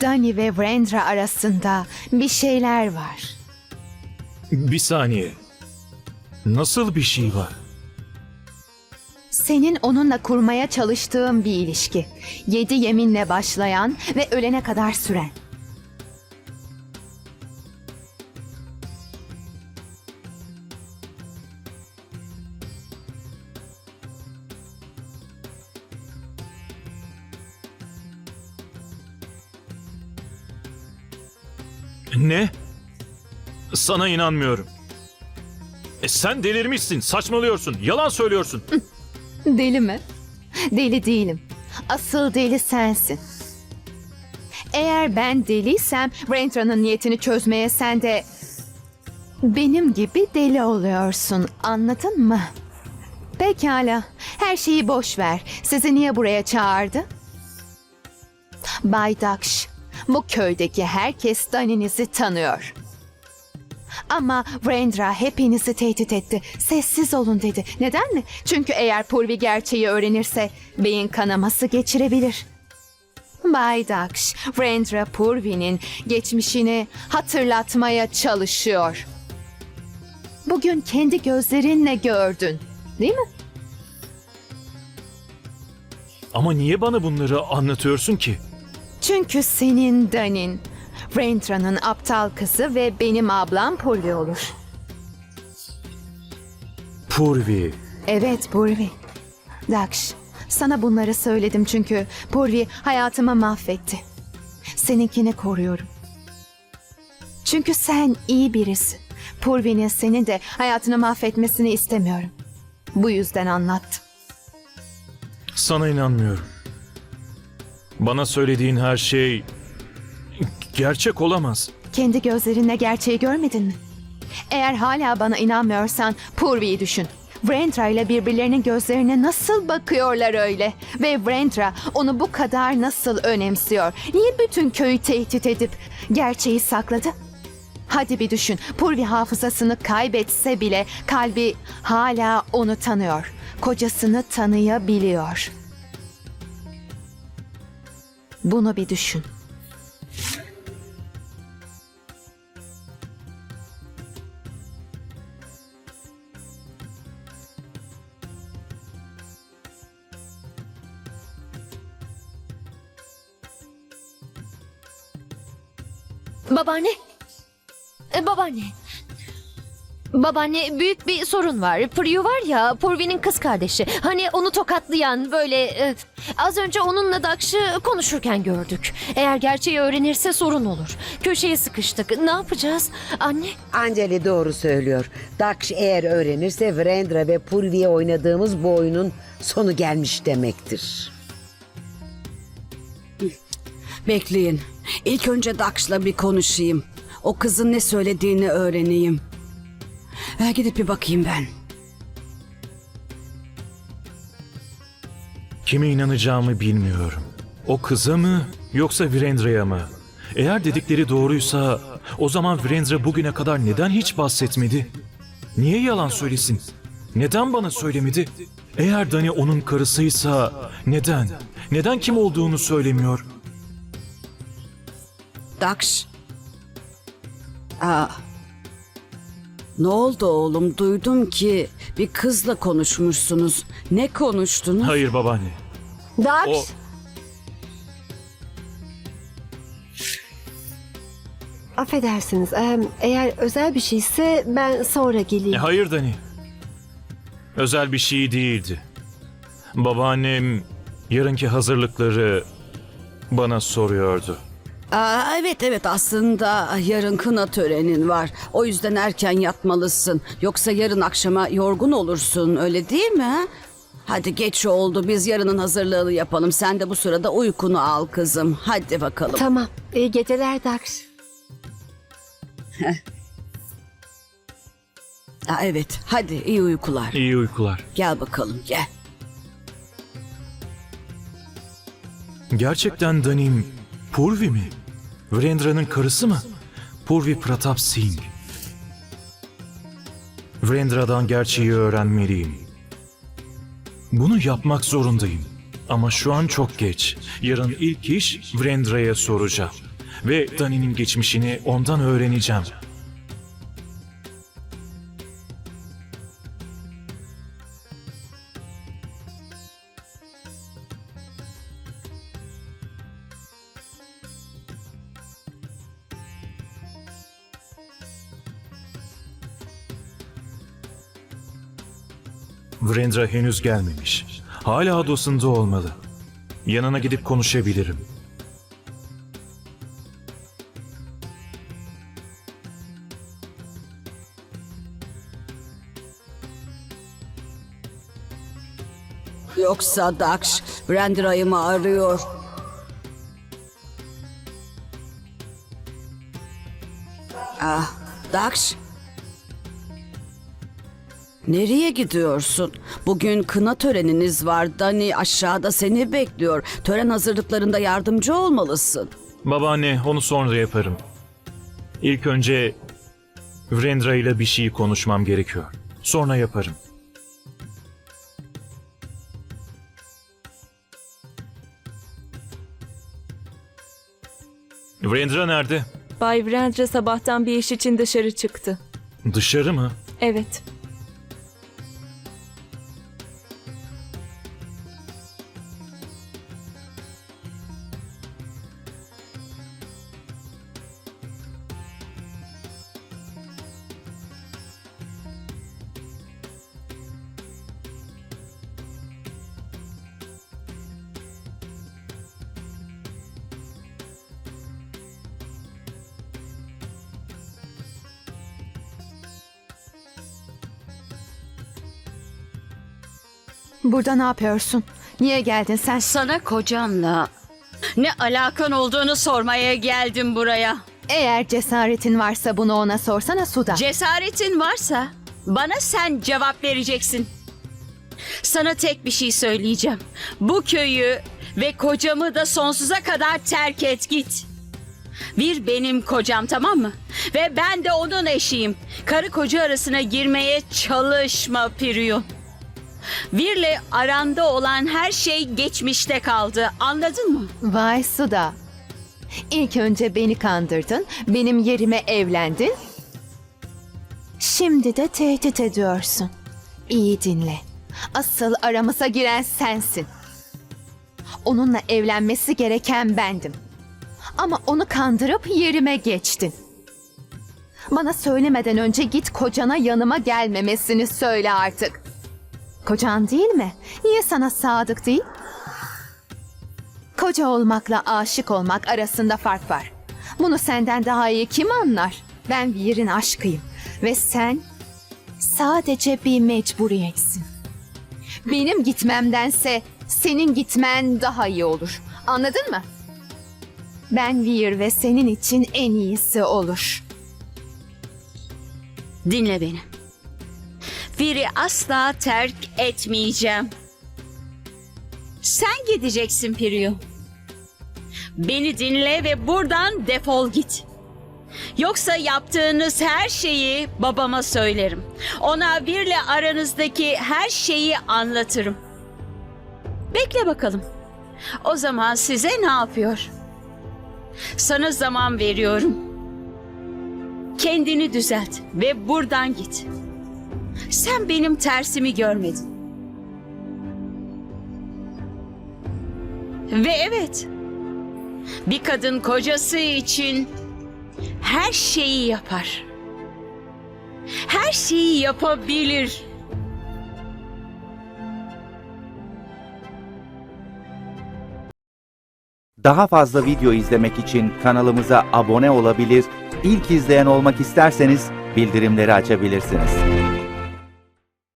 Dani ve Vrendra arasında bir şeyler var. Bir saniye. Nasıl bir şey var? Senin onunla kurmaya çalıştığın bir ilişki. Yedi yeminle başlayan ve ölene kadar süren. Ne? Sana inanmıyorum. E sen delirmişsin, saçmalıyorsun, yalan söylüyorsun. Deli mi? Deli değilim. Asıl deli sensin. Eğer ben deliysem Rentra'nın niyetini çözmeye sen de benim gibi deli oluyorsun. Anladın mı? Pekala. Her şeyi boş ver. Sizi niye buraya çağırdı? Bay Daksh, bu köydeki herkes Dani'nizi tanıyor. Ama Vrendra hepinizi tehdit etti. Sessiz olun dedi. Neden mi? Çünkü eğer Purvi gerçeği öğrenirse beyin kanaması geçirebilir. Bay Daksh, Vrendra Purvi'nin geçmişini hatırlatmaya çalışıyor. Bugün kendi gözlerinle gördün, değil mi? Ama niye bana bunları anlatıyorsun ki? Çünkü senin Danin, Vrendra'nın aptal kızı ve benim ablam Purvi olur. Purvi. Evet Purvi. Daksh, sana bunları söyledim çünkü Purvi hayatımı mahvetti. Seninkini koruyorum. Çünkü sen iyi birisin. Purvi'nin senin de hayatını mahvetmesini istemiyorum. Bu yüzden anlattım. Sana inanmıyorum. Bana söylediğin her şey gerçek olamaz. Kendi gözlerinle gerçeği görmedin mi? Eğer hala bana inanmıyorsan Purvi'yi düşün. Vrendra ile birbirlerinin gözlerine nasıl bakıyorlar öyle? Ve Vrendra onu bu kadar nasıl önemsiyor? Niye bütün köyü tehdit edip gerçeği sakladı? Hadi bir düşün. Purvi hafızasını kaybetse bile kalbi hala onu tanıyor. Kocasını tanıyabiliyor. Bunu bir düşün. Babaanne. E, babaanne. Babaanne büyük bir sorun var. Priyu var ya Purvi'nin kız kardeşi. Hani onu tokatlayan böyle e, az önce onunla Dakş'ı konuşurken gördük. Eğer gerçeği öğrenirse sorun olur. Köşeye sıkıştık. Ne yapacağız? Anne Anceli doğru söylüyor. Daksh eğer öğrenirse Vrendra ve Purvi'ye oynadığımız bu oyunun sonu gelmiş demektir. Bekleyin. İlk önce Dakş'la bir konuşayım. O kızın ne söylediğini öğreneyim. Ha, gidip bir bakayım ben. Kime inanacağımı bilmiyorum. O kıza mı yoksa Virendra'ya mı? Eğer dedikleri doğruysa o zaman Virendra bugüne kadar neden hiç bahsetmedi? Niye yalan söylesin? Neden bana söylemedi? Eğer Dani onun karısıysa neden? Neden kim olduğunu söylemiyor? Dakş. Aa. Ne oldu oğlum? Duydum ki bir kızla konuşmuşsunuz. Ne konuştunuz? Hayır babaanne. Dakş. O Affedersiniz. Eğer özel bir şeyse ben sonra E, geleyim. hayır Dani. Özel bir şey değildi. Babaannem yarınki hazırlıkları bana soruyordu. Aa, evet evet aslında yarın kına törenin var. O yüzden erken yatmalısın. Yoksa yarın akşama yorgun olursun öyle değil mi? ha? Hadi geç oldu biz yarının hazırlığını yapalım. Sen de bu sırada uykunu al kızım. Hadi bakalım. Tamam. İyi geceler Dax. Aa, evet hadi iyi uykular. İyi uykular. Gel bakalım gel. Gerçekten Danim Purvi mi? Virendra'nın karısı mı? Purvi Pratap Singh. Virendra'dan gerçeği öğrenmeliyim. Bunu yapmak zorundayım. Ama şu an çok geç. Yarın ilk iş Virendra'ya soracağım. ve Dani'nin geçmişini ondan öğreneceğim. Vrendra henüz gelmemiş. Hala odasında olmalı. Yanına gidip konuşabilirim. Yoksa Daksh Rendra'yı mı arıyor? Ah, Daksh. Nereye gidiyorsun? Bugün kına töreniniz var. Dani aşağıda seni bekliyor. Tören hazırlıklarında yardımcı olmalısın. Babaanne onu sonra yaparım. İlk önce Vrendra ile bir şey konuşmam gerekiyor. Sonra yaparım. Vrendra nerede? Bay Virendra sabahtan bir iş için dışarı çıktı. Dışarı mı? Evet. Burada ne yapıyorsun? Niye geldin sen? Sana kocamla ne alakan olduğunu sormaya geldim buraya. Eğer cesaretin varsa bunu ona sorsana Suda. Cesaretin varsa bana sen cevap vereceksin. Sana tek bir şey söyleyeceğim. Bu köyü ve kocamı da sonsuza kadar terk et git. Bir benim kocam tamam mı? Ve ben de onun eşiyim. Karı koca arasına girmeye çalışma Priyu. Vir'le aranda olan her şey geçmişte kaldı. Anladın mı? Vay Suda. İlk önce beni kandırdın, benim yerime evlendin. Şimdi de tehdit ediyorsun. İyi dinle. Asıl aramıza giren sensin. Onunla evlenmesi gereken bendim. Ama onu kandırıp yerime geçtin. Bana söylemeden önce git kocana yanıma gelmemesini söyle artık. Kocan değil mi? Niye sana sadık değil? Koca olmakla aşık olmak arasında fark var. Bunu senden daha iyi kim anlar? Ben Vir'in aşkıyım ve sen sadece bir mecburiyetsin. Benim gitmemdense senin gitmen daha iyi olur. Anladın mı? Ben Vir ve senin için en iyisi olur. Dinle beni. Vir'i asla terk etmeyeceğim. Sen gideceksin Priyu. Beni dinle ve buradan defol git. Yoksa yaptığınız her şeyi babama söylerim. Ona Vir'le aranızdaki her şeyi anlatırım. Bekle bakalım. O zaman size ne yapıyor? Sana zaman veriyorum. Kendini düzelt ve buradan git. Sen benim tersimi görmedin. Ve evet, bir kadın kocası için her şeyi yapar. Her şeyi yapabilir. Daha fazla video izlemek için kanalımıza abone olabilir, ilk izleyen olmak isterseniz bildirimleri açabilirsiniz.